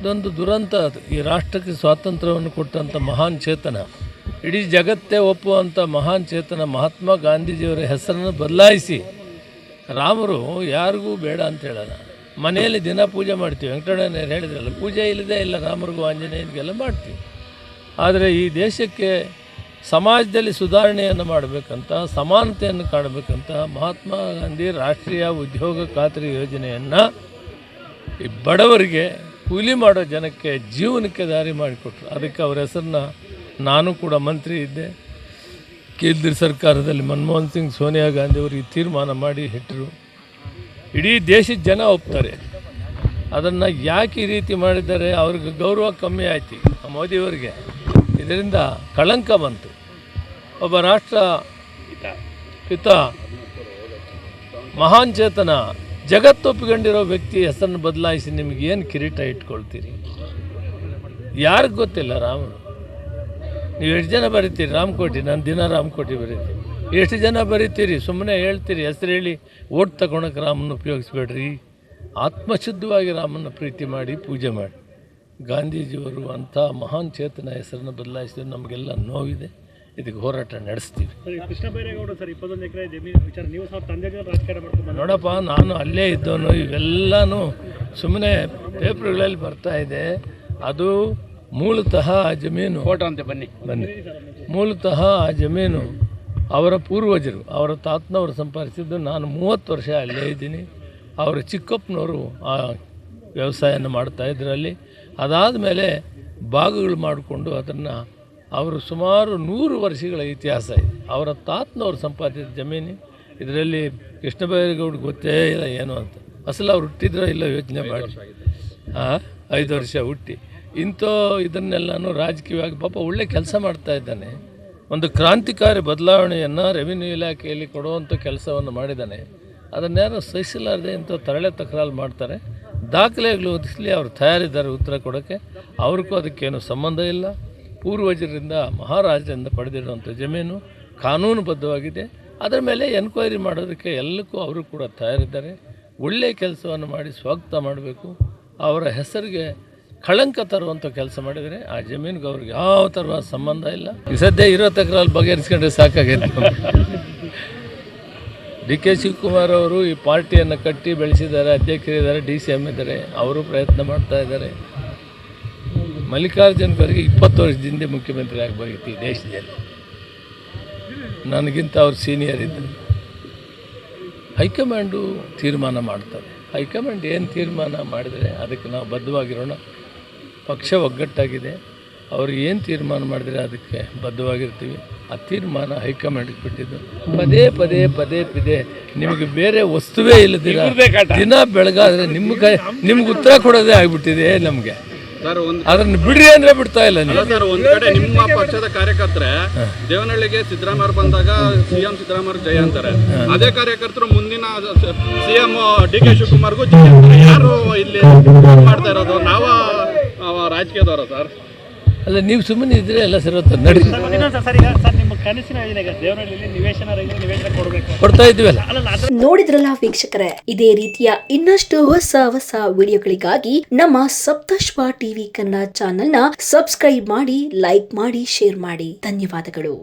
ಇದೊಂದು ದುರಂತ ಅದು. ಈ ರಾಷ್ಟ್ರಕ್ಕೆ ಸ್ವಾತಂತ್ರ್ಯವನ್ನು ಕೊಟ್ಟಂಥ ಮಹಾನ್ ಚೇತನ, ಇಡೀ ಜಗತ್ತೇ ಒಪ್ಪುವಂಥ ಮಹಾನ್ ಚೇತನ ಮಹಾತ್ಮ ಗಾಂಧೀಜಿಯವರ ಹೆಸರನ್ನು ಬದಲಾಯಿಸಿ ರಾಮರು ಯಾರಿಗೂ ಬೇಡ ಅಂತ ಹೇಳೋಣ ಮನೆಯಲ್ಲಿ ದಿನ ಪೂಜೆ ಮಾಡ್ತೀವಿ. ವೆಂಕಟಣ್ಣಯ್ಯನವ್ರು ಹೇಳಿದ್ರಲ್ಲ, ಪೂಜೆ ಇಲ್ಲದೇ ಇಲ್ಲ ರಾಮರಿಗೂ ಆಂಜನೇಯನಿಗೆಲ್ಲ ಮಾಡ್ತೀವಿ. ಆದರೆ ಈ ದೇಶಕ್ಕೆ ಸಮಾಜದಲ್ಲಿ ಸುಧಾರಣೆಯನ್ನು ಮಾಡಬೇಕಂತ, ಸಮಾನತೆಯನ್ನು ಕಾಣಬೇಕಂತ ಮಹಾತ್ಮ ಗಾಂಧಿ ರಾಷ್ಟ್ರೀಯ ಉದ್ಯೋಗ ಖಾತ್ರಿ ಯೋಜನೆಯನ್ನು ಈ ಬಡವರಿಗೆ ಕೂಲಿ ಮಾಡೋ ಜನಕ್ಕೆ ಜೀವನಕ್ಕೆ ದಾರಿ ಮಾಡಿಕೊಟ್ರು. ಅದಕ್ಕೆ ಅವ್ರ ಹೆಸರನ್ನ ನಾನು ಕೂಡ ಮಂತ್ರಿ ಇದ್ದೆ. ಕೇಂದ್ರ ಸರ್ಕಾರದಲ್ಲಿ ಮನಮೋಹನ್ ಸಿಂಗ್, ಸೋನಿಯಾ ಗಾಂಧಿ ಅವರಿಗೆ ತೀರ್ಮಾನ ಮಾಡಿ ಇಟ್ಟರು ಇಡೀ ದೇಶದ ಜನ ಒಪ್ತಾರೆ. ಅದನ್ನು ಯಾಕೆ ಈ ರೀತಿ ಮಾಡಿದ್ದಾರೆ? ಅವ್ರಿಗೆ ಗೌರವ ಕಮ್ಮಿ ಆಯ್ತು ಮೋದಿಯವರಿಗೆ ಇದರಿಂದ ಕಳಂಕ ಬಂತು. ಒಬ್ಬ ರಾಷ್ಟ್ರ ಪಿತ, ಮಹಾನ್ ಚೇತನ ಜಗತ್ತು ಒಪ್ಪಿಕೊಂಡಿರೋ ವ್ಯಕ್ತಿ ಹೆಸರನ್ನು ಬದಲಾಯಿಸಿ ನಿಮಗೆ ಏನು ಕಿರೀಟ ಇಟ್ಕೊಳ್ತೀರಿ? ಯಾರಿಗೂ ಗೊತ್ತಿಲ್ಲ ರಾಮನು ನೀವು ಎಷ್ಟು ಜನ ಬರೀತೀರಿ? ರಾಮಕೋಟಿ, ನಾನು ದಿನ ರಾಮಕೋಟಿ ಬರೀತೀನಿ. ಎಷ್ಟು ಜನ ಬರೀತೀರಿ? ಸುಮ್ಮನೆ ಹೇಳ್ತೀರಿ, ಹೆಸರು ಹೇಳಿ ಓಟ್ ತಗೊಳಕ್ಕೆ ರಾಮನ ಉಪಯೋಗಿಸ್ಬೇಡ್ರಿ. ಆತ್ಮಶುದ್ಧವಾಗಿ ರಾಮನ ಪ್ರೀತಿ ಮಾಡಿ ಪೂಜೆ ಮಾಡಿ. ಗಾಂಧೀಜಿಯವರು ಅಂಥ ಮಹಾನ್ ಚೇತನ ಹೆಸರನ್ನು ಬದಲಾಯಿಸಿದ್ರೆ ನಮಗೆಲ್ಲ ನೋವಿದೆ. ಇದಕ್ಕೆ ಹೋರಾಟ ನಡೆಸ್ತೀವಿ. ಸರ್ ಕೃಷ್ಣ ಬೈರೇಗೌಡ ಸರ್ ಇಪ್ಪತ್ತೊಂದು ಎಕರೆ ಜಮೀನು ವಿಚಾರ. ನೀವು ಸಹ ತಂದೆ ಜೊತೆ ರಾಜಕಾರಣ ಮಾಡ್ಕೊಂಡು ನೋಡಪ್ಪ ನಾನು ಅಲ್ಲೇ ಇದ್ದವನು ಇವೆಲ್ಲನೂ ಸುಮ್ಮನೆ ಪೇಪರ್ಗಳಲ್ಲಿ ಬರ್ತಾ ಇದೆ. ಅದು ಮೂಲತಃ ಆ ಜಮೀನು ಫೋಟೋ ಅಂತೆ ಬನ್ನಿ. ಬನ್ನಿ. ಮೂಲತಃ ಆ ಜಮೀನು ಅವರ ಪೂರ್ವಜರು ಅವರ ತಾತನವರು ಸಂಪಾದಿಸಿದ್ದು. ನಾನು ಮೂವತ್ತು ವರ್ಷ ಅಲ್ಲೇ ಇದ್ದೀನಿ. ಅವರ ಚಿಕ್ಕಪ್ಪನವರು ಆ ವ್ಯವಸಾಯನ ಮಾಡ್ತಾ ಇದ್ರಲ್ಲಿ. ಅದಾದ ಮೇಲೆ ಭಾಗಗಳು ಮಾಡಿಕೊಂಡು ಅದನ್ನು ಅವರು ಸುಮಾರು ನೂರು ವರ್ಷಗಳ ಇತಿಹಾಸ ಇದೆ. ಅವರ ತಾತನವರು ಸಂಪಾದಿಸಿದ ಜಮೀನು, ಇದರಲ್ಲಿ ಕೃಷ್ಣಭೈರೇಗೌಡ ಗೊತ್ತೇ ಇಲ್ಲ ಏನು ಅಂತ. ಅಸಲು ಅವ್ರು ಹುಟ್ಟಿದ್ರೋ ಇಲ್ಲ ಯೋಚನೆ ಮಾಡಿ. ಹಾಂ ಐದು ವರ್ಷ ಹುಟ್ಟಿ. ಇಂಥ ಇದನ್ನೆಲ್ಲನೂ ರಾಜಕೀಯವಾಗಿ ಪಾಪ ಒಳ್ಳೆ ಕೆಲಸ ಮಾಡ್ತಾ ಇದ್ದಾನೆ. ಒಂದು ಕ್ರಾಂತಿಕಾರಿ ಬದಲಾವಣೆಯನ್ನು ರೆವಿನ್ಯೂ ಇಲಾಖೆಯಲ್ಲಿ ಕೊಡುವಂಥ ಕೆಲಸವನ್ನು ಮಾಡಿದ್ದಾನೆ. ಅದನ್ನೇನೋ ಸಹಿಸಲಾರದೆ ಇಂಥ ತರಳೆ ತಕರಾರು ಮಾಡ್ತಾರೆ. ದಾಖಲೆಗಳು ಒದಿಸಲಿ ಅವ್ರು ತಯಾರಿದ್ದಾರೆ ಉತ್ತರ ಕೊಡೋಕ್ಕೆ ಅವ್ರಿಗೂ ಅದಕ್ಕೇನು ಸಂಬಂಧ ಇಲ್ಲ. ಪೂರ್ವಜರಿಂದ ಮಹಾರಾಜರಿಂದ ಪಡೆದಿರುವಂಥ ಜಮೀನು ಕಾನೂನುಬದ್ಧವಾಗಿದೆ. ಅದರ ಮೇಲೆ ಎನ್ಕ್ವೈರಿ ಮಾಡೋದಕ್ಕೆ ಎಲ್ಲಕ್ಕೂ ಅವರು ಕೂಡ ತಯಾರಿದ್ದಾರೆ. ಒಳ್ಳೆಯ ಕೆಲಸವನ್ನು ಮಾಡಿ ಸ್ವಾಗತ ಮಾಡಬೇಕು. ಅವರ ಹೆಸರಿಗೆ ಕಳಂಕ ತರುವಂಥ ಕೆಲಸ ಮಾಡಿದರೆ ಆ ಜಮೀನಿಗೆ ಅವ್ರಿಗೆ ಯಾವ ಥರ ಸಂಬಂಧ ಇಲ್ಲ. ಈ ಸದ್ಯ ಇರೋ ತಕರಲ್ಲಿ ಬಗೆಹರಿಸ್ಕೊಂಡ್ರೆ ಸಾಕಾಗಿಲ್ಲ ಡಿ ಕೆ ಶಿವಕುಮಾರ್ ಅವರು ಈ ಪಾರ್ಟಿಯನ್ನು ಕಟ್ಟಿ ಬೆಳೆಸಿದ್ದಾರೆ, ಅಧ್ಯಕ್ಷರಿದ್ದಾರೆ, ಡಿ ಸಿ ಎಂ ಇದ್ದಾರೆ. ಅವರು ಪ್ರಯತ್ನ ಮಾಡ್ತಾ ಇದ್ದಾರೆ. ಮಲ್ಲಿಕಾರ್ಜುನ್ ಖರ್ಗೆ ಇಪ್ಪತ್ತು ವರ್ಷದಿಂದ ಮುಖ್ಯಮಂತ್ರಿ ಆಗಬೇಕಿತ್ತು ಈ ದೇಶದಲ್ಲಿ. ನನಗಿಂತ ಅವ್ರು ಸೀನಿಯರ್ ಇದ್ದರು ಹೈಕಮಾಂಡು ತೀರ್ಮಾನ ಮಾಡ್ತಾರೆ. ಹೈಕಮಾಂಡ್ ಏನು ತೀರ್ಮಾನ ಮಾಡಿದರೆ ಅದಕ್ಕೆ ನಾವು ಬದ್ಧವಾಗಿರೋಣ. ಪಕ್ಷ ಒಗ್ಗಟ್ಟಾಗಿದೆ. ಅವರು ಏನು ತೀರ್ಮಾನ ಮಾಡಿದರೆ ಅದಕ್ಕೆ ಬದ್ಧವಾಗಿರ್ತೀವಿ. ಆ ತೀರ್ಮಾನ ಹೈಕಮಾಂಡ್ಗೆ ಬಿಟ್ಟಿದ್ದು. ಪದೇ ಪದೇ ಪದೇ ಪದೇ ನಿಮಗೆ ಬೇರೆ ವಸ್ತುವೇ ಇಲ್ಲದಿರ ದಿನ ಬೆಳಗಾದರೆ ನಿಮ್ಮ ಕೈ ನಿಮ್ಗೆ ಉತ್ತರ ಕೊಡೋದೇ ಆಗಿಬಿಟ್ಟಿದೆ ನಮಗೆ. ಅದನ್ನು ಬಿಡ್ರಿ ಅಂದ್ರೆ ಬಿಡ್ತಾ ಇಲ್ಲ ನೀವು. ಸರ್ ಒಂದ್ ಕಡೆ ನಿಮ್ಮ ಪಕ್ಷದ ಕಾರ್ಯಕರ್ತರೆ ದೇವನಹಳ್ಳಿಗೆ ಸಿದ್ದರಾಮಯ್ಯ ಬಂದಾಗ ಸಿಎಂ ಸಿದ್ದರಾಮಯ್ಯ ಜಯ ಅಂತಾರೆ. ಅದೇ ಕಾರ್ಯಕರ್ತರು ಮುಂದಿನ ಸಿಎಂ ಡಿ ಕೆ ಶಿವಕುಮಾರ್ಗೂ ಜಯ ಯಾರು ಇಲ್ಲಿ ಮಾಡ್ತಾ ಇರೋದು? ನಾವ ರಾಜಕೀಯದವರ ಸರ್. ಅಲ್ಲ ನೀವು ಸುಮ್ಮನೆ ಇದ್ರೆ ಎಲ್ಲ ಸರಿಯುತ್ತೆ ನಡಿ. ಸರ್ ಸರ್ ಸರ್ ನಿಮ್ಮ ಕನಸಿನ ಯೋಜನೆ ದೇವರಲ್ಲಿ ನಿವೇಶನ ನಿವೇಶನ ಕೊಡಬೇಕು. ಕೊಡ್ತಾ ಇದ್ವಲ್ಲ ಅಲ್ಲ ನೋಡಿದ್ರಲ್ಲ ವೀಕ್ಷಕರೇ ಇದೇ ರೀತಿಯ ಇನ್ನಷ್ಟು ಹೊಸ ಹೊಸ ವಿಡಿಯೋಗಳಿಗಾಗಿ ನಮ್ಮ ಸಪ್ತಶ್ವ ಟಿವಿ ಕನ್ನಡ ಚಾನೆಲ್ನ ಸಬ್ಸ್ಕ್ರೈಬ್ ಮಾಡಿ ಲೈಕ್ ಮಾಡಿ ಶೇರ್ ಮಾಡಿ. ಧನ್ಯವಾದಗಳು.